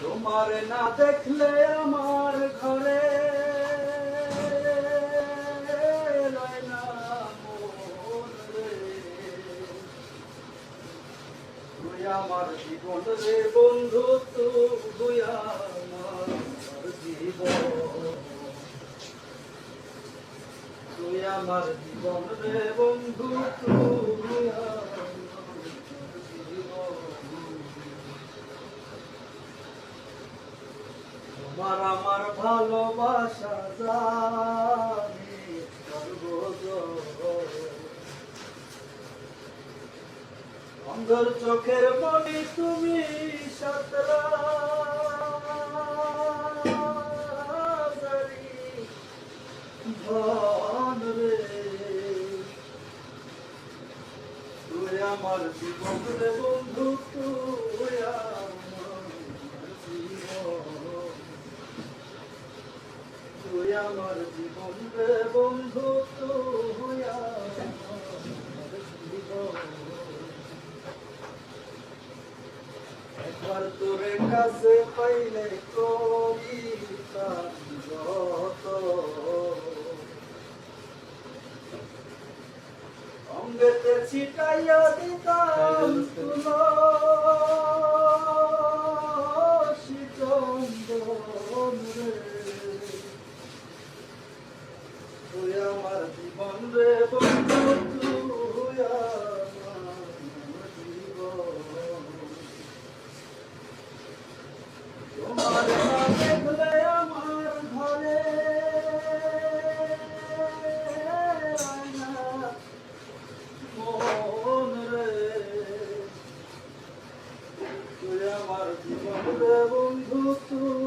তোমার না দেখলে আমার ঘরে আমার জীবন রে বন্ধু তুই আমার জীবন। তুই আমার জীবন রে বন্ধু, তুই তোমার আমার ভালোবাসা জানি অন্ধর চোখের মনি তুমি তুই আমার জীবন বন্ধু তুই আমার জীবন তুই আমার জীবন রে বন্ধু তুই আমার জীবন। একবার তোরে কাছে পাইলে কবিতা যত অঙ্গেতে ছিটাইয়া দিতাম তুলসী জীবন রে বন্ধু তুই